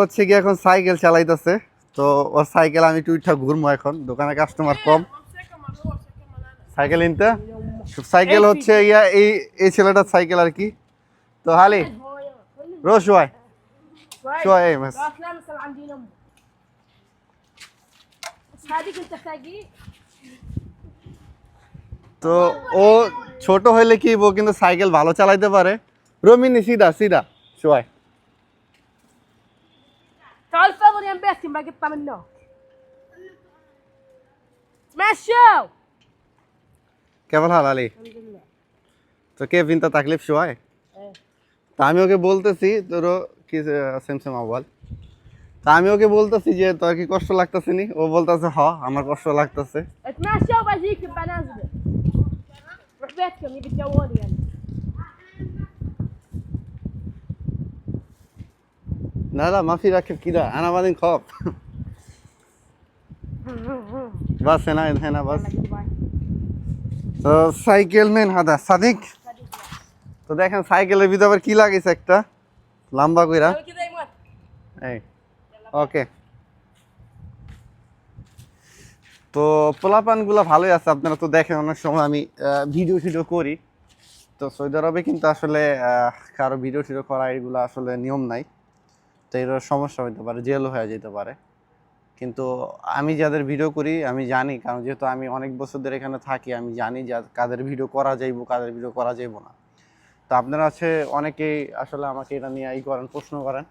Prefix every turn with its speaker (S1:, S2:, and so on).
S1: হচ্ছে কি এখন সাইকেল চালাইতেছে। তো ওর সাইকেল আমি টুইটটা ঘুরবো এখন দোকানে কাস্টমার কম। সাইকেল ইনতে? সাইকেল হচ্ছে ইয়া এই এই ছেলেটার সাইকেল আর কি। তো হালি রো
S2: শোয়াই শোয়াই এই মাস।
S1: তো ও ছোট হইলে কি ও কিন্তু সাইকেল ভালো চালাইতে পারে। রমিনি সিধা সিধা। শোয়াই
S2: Tolfa ko niyang best, yung bakit paman no. Smash show!
S1: কেমন হাল আলী? তোকে বিনতা তাকলিফ
S2: শোয়ায়?
S1: তা আমি ওকে বলতেছি তোরও কি সেম সেম আওয়াল তা আমি ওকে বলতেছি যে তোর কি কষ্ট লাগতেছে নি? ও বলতেছে হ আমার কষ্ট লাগতেছে।
S2: 나라 마피라
S1: 캡기다 아나바딘 컵 বাস না হ্যাঁ
S2: না বাস।
S1: তো সাইকেল মেন হাদা, সাদিক। তো দেখেন, সাইকেলের ভিতরে আবার কি লাগিয়েছে একটা? লম্বা কইরা। এই, ওকে। তো পোলাপানগুলো ভালোই আছে, আপনারা তো দেখেন, অনেক সময় আমি ভিডিও ভিডিও করি। তো সৌদি কিন্তু আসলে কারও ভিডিও টিডিও করা এগুলো আসলে নিয়ম নাই। তো এর সমস্যা হইতে পারে জেল হয়ে যেতে পারে। কিন্তু আমি যাদের ভিডিও করি, আমি জানি, কারণ যেহেতু আমি অনেক বছর ধরে এখানে থাকি, আমি জানি যা কাদের ভিডিও করা যাইব, কাদের ভিডিও করা যাইব না। তো আপনারা আছে অনেকেই আসলে আমাকে এটা নিয়ে ই করেন, প্রশ্ন করেন।